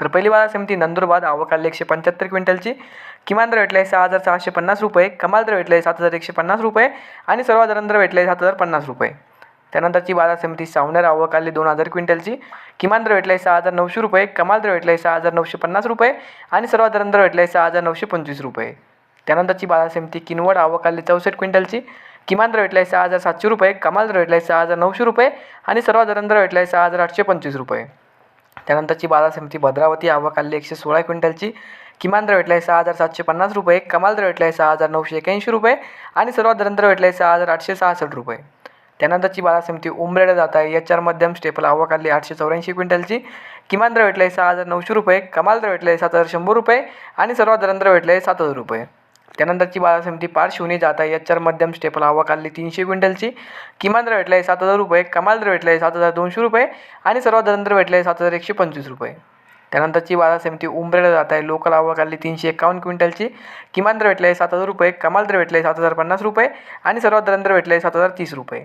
तर पहिली बाजार समिती नंदुरबार आवकाल एकशे पंच्याहत्तर क्विंटलची. किमान दर आहे सहा हजार सहाशे पन्नास रुपये. कमाल दर भेटले सात हजार एकशे पन्नास रुपये. आणि सर्वात दर भेटले सात हजार पन्नास रुपये. त्यानंतरची बाजार समिती सावनेर आवक दोन हजार क्विंटलची. किमान दर आहे सहा हजार नऊशे रुपये. कमाल दर आहे सहा हजार नऊशे पन्नास रुपये. आणि सर्वात दर आहे सहा हजार नऊशे पंचवीस रुपये. त्यानंतरची बाजार समिती किनवड आवक चौसष्ट क्विंटलची. किमान दर आहे सहा हजार सातशे रुपये. कमाल दर भेटले सहा हजार नऊशे रुपये. आणि सर्वात दर आहे सहा हजार आठशे पंचवीस रुपये. त्यानंतरची बाजार समिती भद्रावती आवक आली एकशे सोळा क्विंटलची. किमान दर भेटला आहे सहा हजार सातशे पन्नास रुपये. कमाल दर भेटला आहे सहा हजार नऊशे एक्याऐंशी रुपये. आणि सर्वात दरंतर भेटला आहे सहा हजार आठशे सहासष्ट रुपये. त्यानंतरची बाजार समिती उमरेड जात आहे. एच आर मध्यम स्टेपल आवक आली आठशे चौऱ्याऐंशी क्विंटलची. किमान दर भेटला आहे सहा हजार नऊशे रुपये. कमाल दर भेटला आहे सात हजार शंभर रुपये. आणि सर्वात दरंतर भेटला आहे सात हजार रुपये. त्यानंतरची बाजार समिती पारशिवनी जात आहे. एच आर मध्यम स्टेपल हवा काढली तीनशे क्विंटलची. किमान दर भेटला आहे सात हजार रुपये कमाल दर भेटला आहे सात हजार दोनशे रुपये आणि सर्वात दर भेटला आहे सात हजार एकशे पंचवीस रुपये. त्यानंतरची बाजार समिती उंबरेला जात आहे. लोकल हवा काढली तीनशे एकावन्न क्विंटलची. किमान दर भेटला आहे सात हजार रुपये कमाल दर भेटला आहे सात हजार पन्नास रुपये आणि सर्वात दर भेटला आहे सात हजार तीस रुपये.